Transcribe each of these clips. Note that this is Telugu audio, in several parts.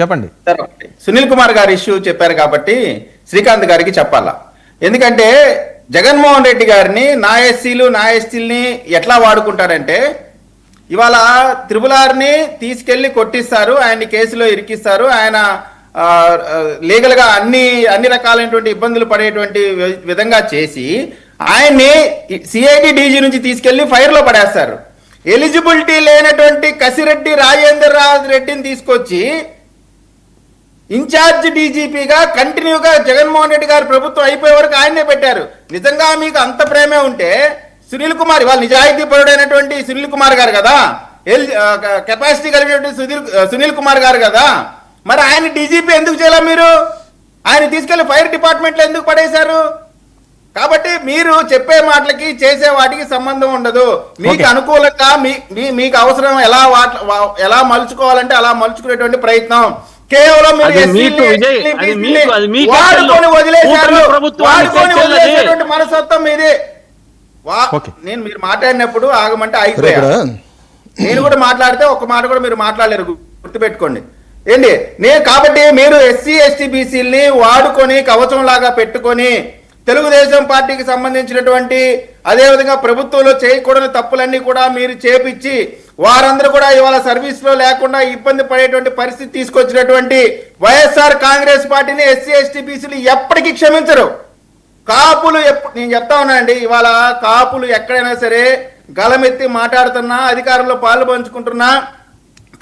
చెప్పండి. సార్ సునీల్ కుమార్ గారు ఇష్యూ చెప్పారు కాబట్టి శ్రీకాంత్ గారికి చెప్పాలా? ఎందుకంటే జగన్మోహన్ రెడ్డి గారిని నా ఎస్సీలు నా ఎస్టీల్ని ఎట్లా వాడుకుంటారంటే ఇవాళ త్రిపులార్ని తీసుకెళ్ళి కొట్టిస్తారు ఆయన్ని కేసులో ఇరికిస్తారు ఆయన లీగల్గా లీగల్గా అన్ని అన్ని రకాలైనటువంటి ఇబ్బందులు పడేటువంటి వి- విధంగా చేసి ఆయన్ని సిఐడి డీజీ నుంచి తీసుకెళ్ళి ఫైర్లో పడేస్తారు. ఎలిజిబిలిటీ లేనటువంటి కసిరెడ్డి రాజేందర్ రాజ్ రెడ్డిని తీసుకొచ్చి ఇన్ఛార్జ్ డీజీపీగా కంటిన్యూగా జగన్మోహన్ రెడ్డి గారు ప్రభుత్వం అయిపోయే వరకు ఆయన్నే పెట్టారు. నిజంగా మీకు అంత ప్రేమే ఉంటే సునీల్ కుమార్ ఇవాళ నిజాయితీ పరుడైనటువంటి సునీల్ కుమార్ గారు కదా? ఎల్ కెపాసిటీ కలిగినటువంటి సునీల్ సునీల్ కుమార్ గారు కదా? మరి ఆయన డీజీపీ ఎందుకు చేయాల మీరు? ఆయన తీసుకెళ్ళి ఫైర్ డిపార్ట్మెంట్లో ఎందుకు పడేశారు? కాబట్టి మీరు చెప్పే మాటలకి చేసే వాటికి సంబంధం ఉండదు మీకు. అనుకూలంగా మీ మీకు అవసరం ఎలా ఎలా మలుచుకోవాలంటే అలా మలుచుకునేటువంటి ప్రయత్నం కేవలం వాడుకొని. వదిలేశారు. వదిలేసేటువంటి మనస్తత్వం మీది వా- Okay. నేను మీరు మాట్లాడినప్పుడు ఆగమంటే ఇక్కడ నేను కూడా మాట్లాడితే ఒక మాట కూడా మీరు మాట్లాడలేరు గుర్తుపెట్టుకోండి ఏంటి నేను కాబట్టి మీరు ఎస్సీ ఎస్టీ బీసీలని వాడుకొని కవచం లాగా పెట్టుకొని తెలుగుదేశం పార్టీకి సంబంధించినటువంటి అదేవిధంగా ప్రభుత్వంలో చేయకూడని తప్పులన్నీ కూడా మీరు చేపించి వారందరూ కూడా ఇవాళ సర్వీస్లో లేకుండా ఇబ్బంది పడేటువంటి పరిస్థితి తీసుకొచ్చినటువంటి వైఎస్ఆర్ కాంగ్రెస్ పార్టీని ఎస్సీ ఎస్టీ బీసీలు ఎప్పటికీ క్షమించరు. కాపులు నేను చెప్తా ఉన్నానండి ఇవాళ కాపులు ఎక్కడైనా సరే గలమెత్తి మాట్లాడుతున్నా అధికారంలో పాలు పంచుకుంటున్నా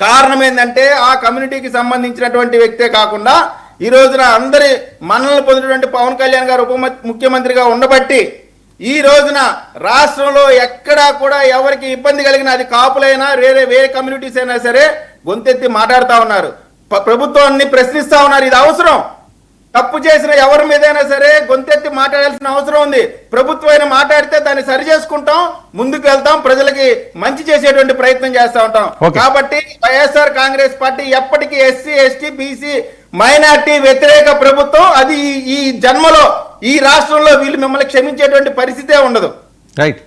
కారణం ఏంటంటే ఆ కమ్యూనిటీకి సంబంధించినటువంటి వ్యక్తే కాకుండా ఈ రోజున అందరి మన్నలు పొందినటువంటి పవన్ కళ్యాణ్ గారు ఉప ముఖ్యమంత్రిగా ఉండబట్టి ఈ రోజున రాష్ట్రంలో ఎక్కడా కూడా ఎవరికి ఇబ్బంది కలిగిన అది కాపులైనా వేరే వేరే కమ్యూనిటీస్ అయినా సరే గొంతెత్తి మాట్లాడుతా ఉన్నారు. ప్రభుత్వాన్ని ప్రశ్నిస్తా ఉన్నారు. ఇది అవసరం. తప్పు చేసిన ఎవరి మీదైనా సరే గొంతెత్తి మాట్లాడాల్సిన అవసరం ఉంది. ప్రభుత్వం అయినా మాట్లాడితే దాన్ని సరి చేసుకుంటాం ముందుకు వెళ్తాం ప్రజలకి మంచి చేసేటువంటి ప్రయత్నం చేస్తా ఉంటాం. కాబట్టి వైఎస్ఆర్ కాంగ్రెస్ పార్టీ ఎప్పటికీ ఎస్సీ ఎస్టీ బీసీ మైనార్టీ వ్యతిరేక ప్రభుత్వం అది ఈ- జన్మలో ఈ రాష్ట్రంలో వీళ్ళు మిమ్మల్ని క్షమించేటువంటి పరిస్థితే ఉండదు. రైట్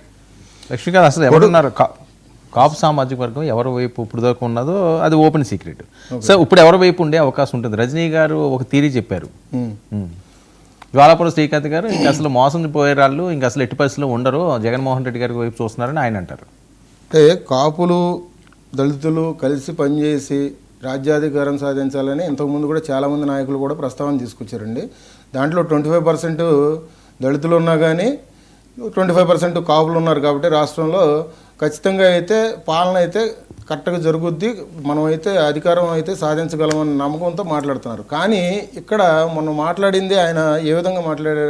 లక్ష్మీకాంత్ అసలు ఎవరున్నారు? కాపు సామాజిక వర్గం ఎవరి వైపు ఇప్పుడు దాకా ఉన్నదో అది ఓపెన్ సీక్రెట్ సో ఇప్పుడు ఎవరి వైపు ఉండే అవకాశం ఉంటుంది. రజనీ గారు ఒక థీరీ చెప్పారు. ఉమ్. జ్వాలాపురం శ్రీకాంత్ గారు ఇంకా అసలు మోసం పోయే వాళ్ళు ఇంకా అసలు ఎట్టి పరిస్థితుల్లో ఉండరు. జగన్మోహన్ రెడ్డి గారి వైపు చూస్తున్నారని ఆయన అంటారు. అంటే కాపులు దళితులు కలిసి పనిచేసి రాజ్యాధికారం సాధించాలని ఇంతకుముందు కూడా చాలామంది నాయకులు కూడా ప్రస్తావన తీసుకొచ్చారండి. దాంట్లో ట్వంటీ ఫైవ్ పర్సెంట్ దళితులు ఉన్నా కానీ ట్వంటీ ఫైవ్ పర్సెంట్ కాపులు ఉన్నారు కాబట్టి రాష్ట్రంలో ఖచ్చితంగా అయితే పాలన అయితే కరెక్ట్గా జరుగుద్ది. మనం అయితే అధికారం అయితే సాధించగలమన్న నమ్మకంతో మాట్లాడుతున్నారు. కానీ ఇక్కడ మనం మాట్లాడింది ఆయన ఏ విధంగా మాట్లాడారు?